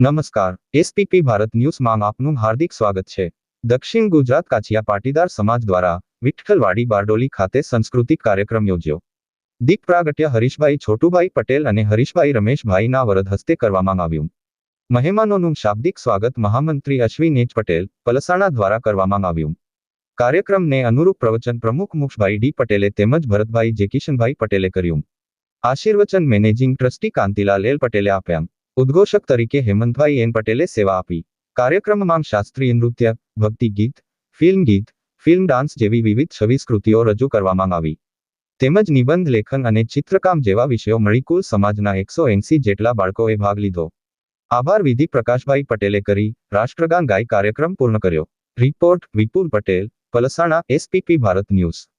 નમસ્કાર એસપીપી ભારત ન્યૂઝમાં આપનું હાર્દિક સ્વાગત છે. દક્ષિણ ગુજરાત કાછિયા પાટીદાર સમાજ દ્વારા વિઠ્ઠલવાડી બારડોલી ખાતે સાંસ્કૃતિક કાર્યક્રમ યોજ્યો. દીપ પ્રાગટ્ય હરીશભાઈ છોટુભાઈ પટેલ અને હરીશભાઈ રમેશભાઈના વરદ હસ્તે કરવામાં આવ્યું. મહેમાનોનું શાબ્દિક સ્વાગત મહામંત્રી અશ્વિન એચ પટેલ પલસાણા દ્વારા કરવામાં આવ્યું. કાર્યક્રમને અનુરૂપ પ્રવચન પ્રમુખ મુખભાઈ ડી પટેલે તેમજ ભરતભાઈ જેકિશનભાઈ પટેલે કર્યું. આશીર્વચન મેનેજિંગ ટ્રસ્ટી કાંતિલાલ એલ પટેલે આપ્યા. ઉદ્ઘોષક તરીકે હેમંતભાઈ એન પટેલે સેવા આપી. કાર્યક્રમમાં શાસ્ત્રીય નૃત્ય ભક્તિ ગીત ફિલ્મ ગીત ફિલ્મ ડાન્સ જેવી વિવિધ છવ્વીસ રજૂ કરવામાં આવી. તેમજ નિબંધ લેખન અને ચિત્રકામ જેવા વિષયો મળી કુલ સમાજના એકસો એંસી જેટલા બાળકોએ ભાગ લીધો. આભાર વિધિ પ્રકાશભાઈ પટેલે કરી, રાષ્ટ્રગાન ગાય કાર્યક્રમ પૂર્ણ કર્યો. Report Vipul Patel, Palsana, SPP Bharat news.